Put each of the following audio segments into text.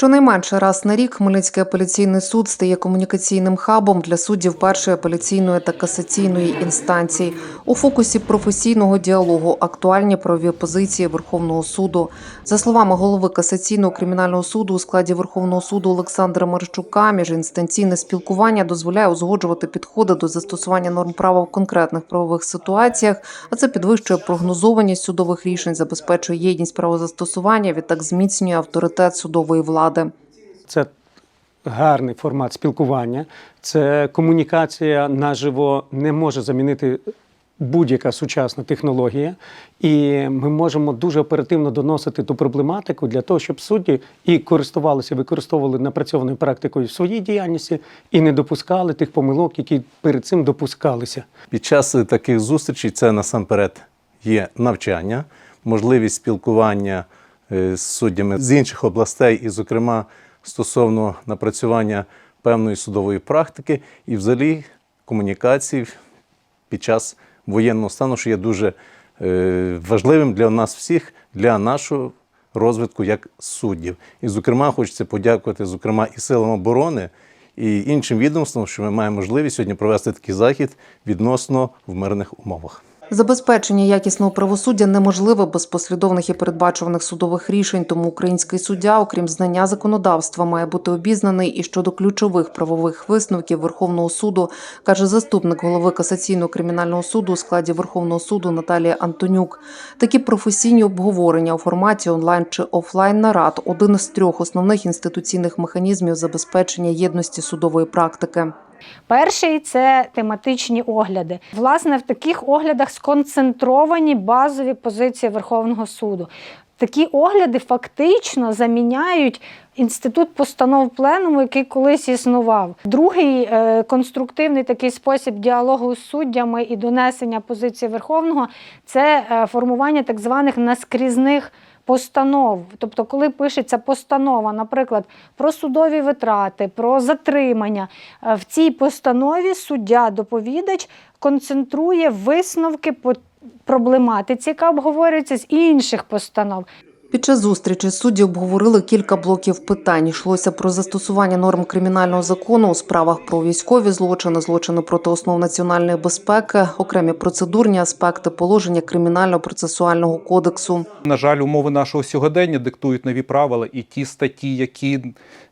Щонайменше раз на рік Хмельницький апеляційний суд стає комунікаційним хабом для суддів першої апеляційної та касаційної інстанцій. У фокусі професійного діалогу актуальні правові позиції Верховного суду. За словами голови касаційного кримінального суду у складі Верховного суду Олександра Марчука, міжінстанційне спілкування дозволяє узгоджувати підходи до застосування норм права в конкретних правових ситуаціях, а це підвищує прогнозованість судових рішень, забезпечує єдність правозастосування, відтак зміцнює авторитет судової влади. Це гарний формат спілкування, це комунікація наживо не може замінити будь-яка сучасна технологія, і ми можемо дуже оперативно доносити ту проблематику для того, щоб судді і користувалися, використовували напрацьованою практикою в своїй діяльності і не допускали тих помилок, які перед цим допускалися. Під час таких зустрічей це насамперед є навчання, можливість спілкування з суддями з інших областей, і, зокрема, стосовно напрацювання певної судової практики і взагалі комунікації під час воєнного стану, що є дуже е, важливим для нас всіх, для нашого розвитку як суддів. І, зокрема, хочеться подякувати, зокрема, і силам оборони, і іншим відомствам, що ми маємо можливість сьогодні провести такий захід відносно в мирних умовах. Забезпечення якісного правосуддя неможливе без послідовних і передбачуваних судових рішень. Тому український суддя, окрім знання законодавства, має бути обізнаний і щодо ключових правових висновків Верховного суду, каже заступник голови касаційного кримінального суду у складі Верховного суду Наталія Антонюк. Такі професійні обговорення у форматі онлайн чи офлайн нарад один з трьох основних інституційних механізмів забезпечення єдності судової практики. Перший це тематичні огляди. Власне, в таких оглядах сконцентровані базові позиції Верховного суду. Такі огляди фактично заміняють інститут постанов пленуму, який колись існував. Другий е, конструктивний такий спосіб діалогу з суддями і донесення позиції Верховного це е, формування так званих наскрізних постанов. Тобто, коли пишеться постанова, наприклад, про судові витрати, про затримання, е, в цій постанові суддя-доповідач концентрує висновки по проблематиці, яка обговорюється з інших постанов. Під час зустрічі судді обговорили кілька блоків питань. Йшлося про застосування норм кримінального закону у справах про військові злочини, злочини проти основ національної безпеки, окремі процедурні аспекти положення кримінально-процесуального кодексу. На жаль, умови нашого сьогодення диктують нові правила, і ті статті, які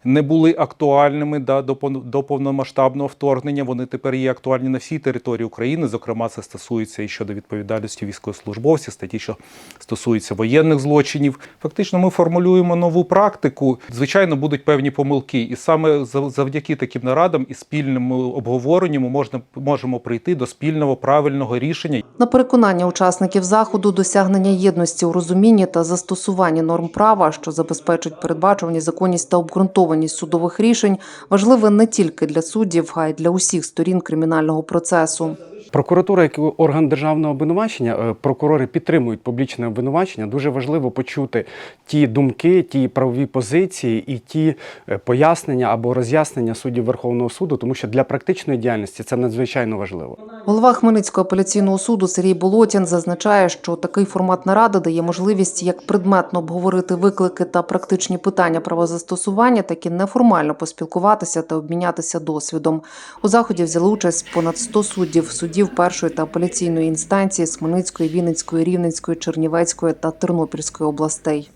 не були актуальними да, до, пов- до повномасштабного вторгнення, вони тепер є актуальні на всій території України. Зокрема, це стосується і щодо відповідальності військовослужбовців, статті, що стосуються воєнних злочинів. Фактично, ми формулюємо нову практику. Звичайно, будуть певні помилки, і саме зав- завдяки таким нарадам і спільному обговоренню ми можна можемо прийти до спільного правильного рішення. На переконання учасників заходу досягнення єдності у розумінні та застосуванні норм права, що забезпечують передбачуваність, законність та обґрунтованість судових рішень, важливе не тільки для суддів, а й для усіх сторін кримінального процесу. Прокуратура як орган державного обвинувачення, е, прокурори підтримують публічне обвинувачення. Дуже важливо почути ті думки, ті правові позиції і ті е, пояснення або роз'яснення суддів Верховного суду, тому що для практичної діяльності це надзвичайно важливо. Голова Хмельницького апеляційного суду Сергій Болотін зазначає, що такий формат наради дає можливість як предметно обговорити виклики та практичні питання правозастосування, так і неформально поспілкуватися та обмінятися досвідом. У заході взяли участь понад 100 суддів, суддів першої та апеляційної інстанції з Вінницької, Рівненської, Чернівецької та Тернопільської областей.